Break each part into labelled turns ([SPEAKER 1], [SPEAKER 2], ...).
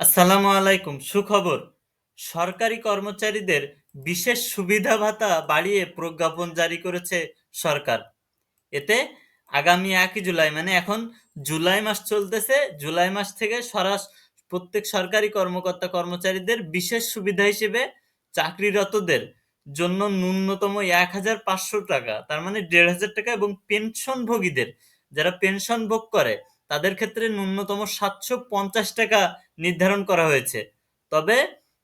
[SPEAKER 1] আসসালামু আলাইকুম, সুখবর। সরকারি কর্মচারীদের বিশেষ সুবিধা ভাতা বাড়িয়ে প্রজ্ঞাপন জারি করেছে সরকার। এতে আগামী একই জুলাই মানে এখন জুলাই মাস চলতেছে, জুলাই মাস থেকে সরাস প্রত্যেক সরকারি কর্মকর্তা কর্মচারীদের বিশেষ সুবিধা হিসেবে চাকরিরতদের জন্য ন্যূনতম এক হাজার পাঁচশো টাকা, তার মানে দেড় হাজার টাকা এবং পেনশনভোগীদের, যারা পেনশন ভোগ করে তাদের ক্ষেত্রে ন্যূনতম সাতশো পঞ্চাশ টাকা নির্ধারণ করা হয়েছে। তবে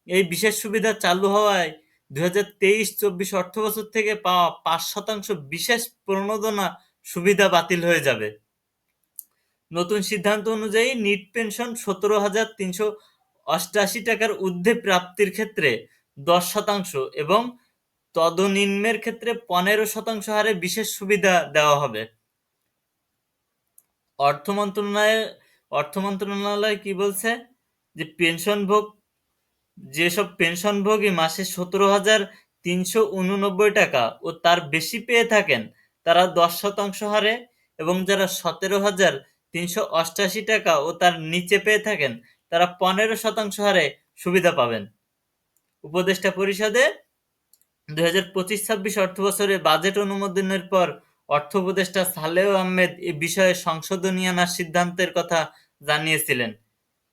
[SPEAKER 1] এই বিশেষ সুবিধা চালু হওয়ায় দুই হাজার তেইশ চব্বিশ অর্থ বছর থেকে পাওয়া পাঁচ শতাংশ বিশেষ প্রণোদনা সুবিধা বাতিল হয়ে যাবে। নতুন সিদ্ধান্ত অনুযায়ী নিট পেনশন সতেরো হাজার তিনশো অষ্টাশি টাকার ঊর্ধ্বে প্রাপ্তির ক্ষেত্রে দশ শতাংশ এবং তদনিম্নের ক্ষেত্রে পনেরো শতাংশ হারে বিশেষ সুবিধা দেওয়া হবে। অর্থ মন্ত্রণালয় অর্থ মন্ত্রণালয় কি বলছে? যে পেনশনভোগ যেসব পেনশনভোগী মাসে সতেরো হাজার তিনশো উননব্বই টাকা ও তার বেশি পেয়ে থাকেন, তারা দশ শতাংশ হারে এবং যারা সতেরো হাজার তিনশো অষ্টাশি টাকা ও তার নিচে পেয়ে থাকেন, তারা পনেরো শতাংশ হারে সুবিধা পাবেন। উপদেষ্টা পরিষদে দুই হাজার পঁচিশ ছাব্বিশ অর্থ বছরে বাজেট অনুমোদনের পর অর্থ উপদেষ্টা সালেহ আহমেদ এ বিষয়ে সংশোধনী আনার সিদ্ধান্তের কথা জানিয়েছিলেন।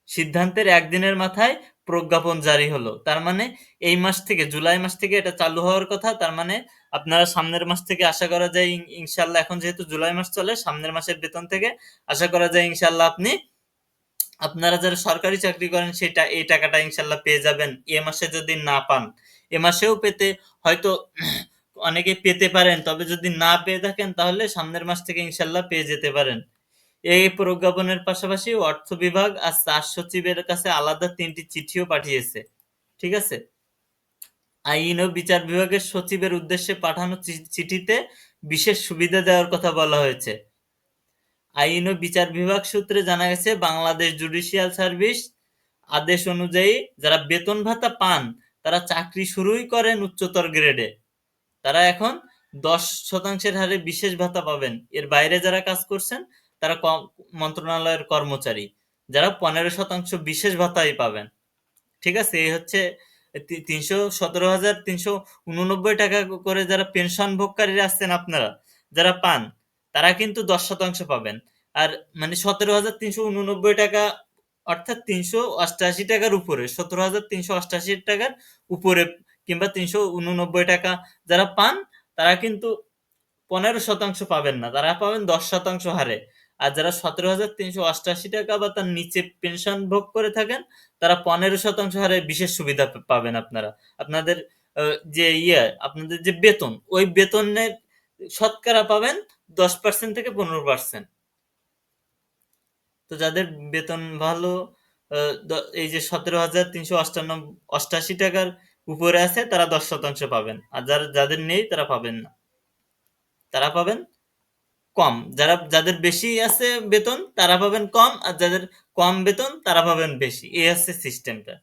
[SPEAKER 1] সিদ্ধান্তের একদিনের মাথায় প্রজ্ঞাপন জারি হলো। তার মানে এই মাস থেকে, জুলাই মাস থেকে এটা চালু হওয়ার কথা। তার মানে আপনারা সামনের মাস থেকে আশা করা যায় ইনশাল্লাহ এখন যেহেতু জুলাই মাস চলে, সামনের মাসের বেতন থেকে আশা করা যায় ইনশাল্লাহ আপনি, আপনারা যারা সরকারি চাকরি করেন সেটা, এই টাকাটা ইনশাল্লাহ পেয়ে যাবেন। এ মাসে যদি না পান, এ মাসেও পেতে হয়তো অনেকে পেতে পারেন, তবে যদি না পেয়ে থাকেন তাহলে সামনের মাস থেকে ইনশাল্লাহ পেয়ে যেতে পারেন। এই প্রজ্ঞাপনের পাশাপাশি অর্থ বিভাগ আর চার সচিবের কাছে আলাদা তিনটি চিঠিও পাঠিয়েছে, ঠিক আছে? আইন ও বিচার বিভাগের সচিবের উদ্দেশ্যে পাঠানো চিঠিতে বিশেষ সুবিধা দেওয়ার কথা বলা হয়েছে। আইন ও বিচার বিভাগ সূত্রে জানা গেছে, বাংলাদেশ জুডিশিয়াল সার্ভিস আদেশ অনুযায়ী যারা বেতন ভাতা পান, তারা চাকরি শুরুই করেন উচ্চতর গ্রেডে। তারা এখন দশ শতাংশের হারে বিশেষ ভাতা পাবেন। এর বাইরে যারা কাজ করছেন, তারা মন্ত্রণালয়ের কর্মচারী, যারা পনেরো শতাংশ বিশেষ ভাতাই পাবেন। ঠিক আছে? এই হচ্ছে তিনশো সতেরো হাজার তিনশো উননব্বই টাকা করে যারা পেনশন ভোগকারীরা আছেন আপনারা, যারা পান, তারা কিন্তু দশ শতাংশ পাবেন। আর মানে সতেরো হাজার তিনশো উননব্বই টাকা, অর্থাৎ তিনশো অষ্টাশি টাকার উপরে, সতেরো হাজার তিনশো অষ্টাশি টাকার উপরে কিংবা তিনশো উননব্বই টাকা যারা পান, তারা কিন্তু পনেরো শতাংশ পাবেন না। তারা পাবেন দশ শতাংশ হারে। আর যারা সতেরো হাজার তিনশো অষ্টাশি টাকা বা তার নিচে পেনশন ভোগ করে থাকেন, তারা পনেরো শতাংশ হারে বিশেষ সুবিধা পাবেন আপনারা। আপনাদের যে ইয়ে আপনাদের যে বেতন, ওই বেতনের শতকরা পাবেন দশ পার্সেন্ট থেকে পনেরো পার্সেন্ট তো যাদের বেতন ভালো এই যে সতেরো হাজার তিনশো অষ্টান্ন অষ্টাশি টাকার উপরে আছে, তারা দশ শতাংশ পাবেন। আর যারা, যাদের নেই, তারা পাবেন না। তারা পাবেন কম। যারা, যাদের বেশি আছে বেতন, তারা পাবেন কম। আর যাদের কম বেতন, তারা পাবেন বেশি। এই হচ্ছে সিস্টেমটা